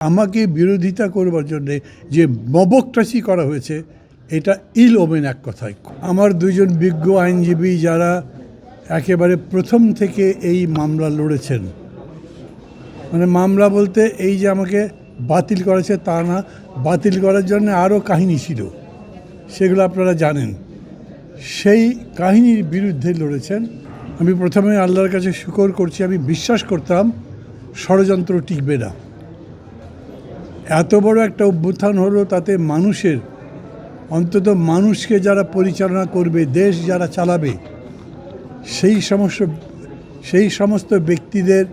আমাকে বিরোধিতা করবার জন্যে যে মবকটাসি করা হয়েছে, এটা ইল ওমেন এক কথায়। আমার দুজন বিজ্ঞ আইনজীবী যারা একেবারে প্রথম থেকে এই মামলা লড়েছেন মানে মামলা বলতে এই যে আমাকে বাতিল করেছে তা না, বাতিল করার জন্য আরও কাহিনী ছিল, সেগুলো আপনারা জানেন। সেই কাহিনীর বিরুদ্ধে লড়েছেন। আমি প্রথমে আল্লাহর কাছে শুকর করছি, আমি বিশ্বাস করতাম ষড়যন্ত্র টিকবে না। এত বড় একটা অভ্যুত্থান হলো তাতে মানুষের, অন্তত মানুষকে যারা পরিচালনা করবে, দেশ যারা চালাবে, সেই সমস্ত সেই সমস্ত ব্যক্তিদের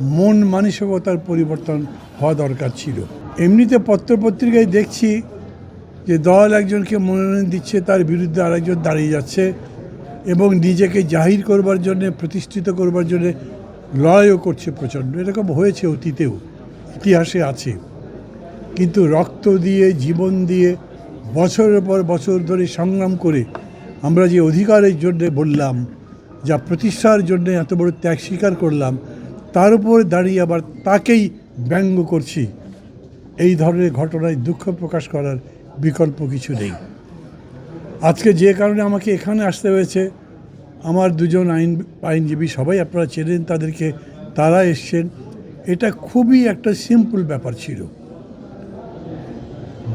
মন মানসিকতার পরিবর্তন হওয়া দরকার ছিল। এমনিতে পত্রপত্রিকায় দেখছি যে দল একজনকে মনোনয়ন দিচ্ছে, তার বিরুদ্ধে আরেকজন দাঁড়িয়ে যাচ্ছে এবং নিজেকে জাহির করবার জন্যে, প্রতিষ্ঠিত করবার জন্যে লড়াইও করছে প্রচণ্ড। এরকম হয়েছে অতীতেও, ইতিহাসে আছে। কিন্তু রক্ত দিয়ে, জীবন দিয়ে বছরের পর বছর ধরে সংগ্রাম করে আমরা যে অধিকারের জন্যে বললাম, যা প্রতিষ্ঠার জন্য এত বড় ত্যাগ স্বীকার করলাম, তার উপর দাঁড়িয়ে আবার তাকেই ব্যঙ্গ করছি। এই ধরনের ঘটনায় দুঃখ প্রকাশ করার বিকল্প কিছু নেই। আজকে যে কারণে আমাকে এখানে আসতে হয়েছে, আমার দুজন আইন, আইনজীবী সবাই আপনারা চেনেন, তাদেরকে তারা এসছেন। এটা খুবই একটা সিম্পল ব্যাপার ছিল।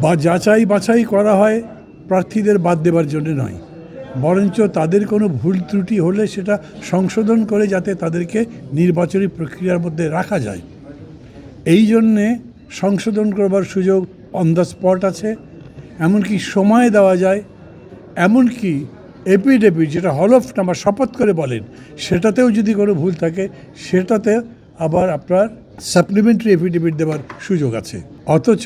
বা যাচাই বাছাই করা হয় প্রার্থীদের বাদ দেবার জন্য নয়। বরঞ্চ তাদের কোনো ভুল ত্রুটি হলে সেটা সংশোধন করে যাতে তাদেরকে নির্বাচনী প্রক্রিয়ার মধ্যে রাখা যায়। এই জন্যে সংশোধন করবার সুযোগ অন দ্য স্পট আছে। এমনকি সময় দেওয়া যায়। এমনকি এপিডেপিড যেটা হলফ নামা শপথ করে বলেন, সেটাতেও যদি কোনো ভুল থাকে, সেটাতে আবার আপনার সাপ্লিমেন্টারি এফিডেভিট দেওয়ার সুযোগ আছে। অথচ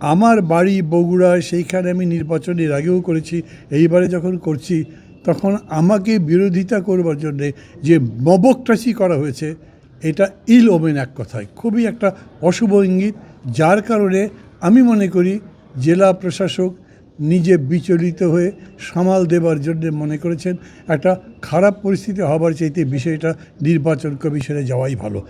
আমার বাড়ি বগুড়া, সেইখানে আমি নির্বাচনের আগেও করেছি, এইবারে যখন করছি, তখন আমাকে বিরোধিতা করবার জন্যে যে মবকটাসি করা হয়েছে, এটা ইল ওমেন এক কথায়। খুবই একটা অশুভ ইঙ্গিত, যার কারণে আমি মনে করি জেলা প্রশাসক নিজে বিচলিত হয়ে সামাল দেবার জন্য মনে করেছেন, একটা খারাপ পরিস্থিতি হবার চাইতে বিষয়টা নির্বাচন কমিশনে যাওয়াই ভালো।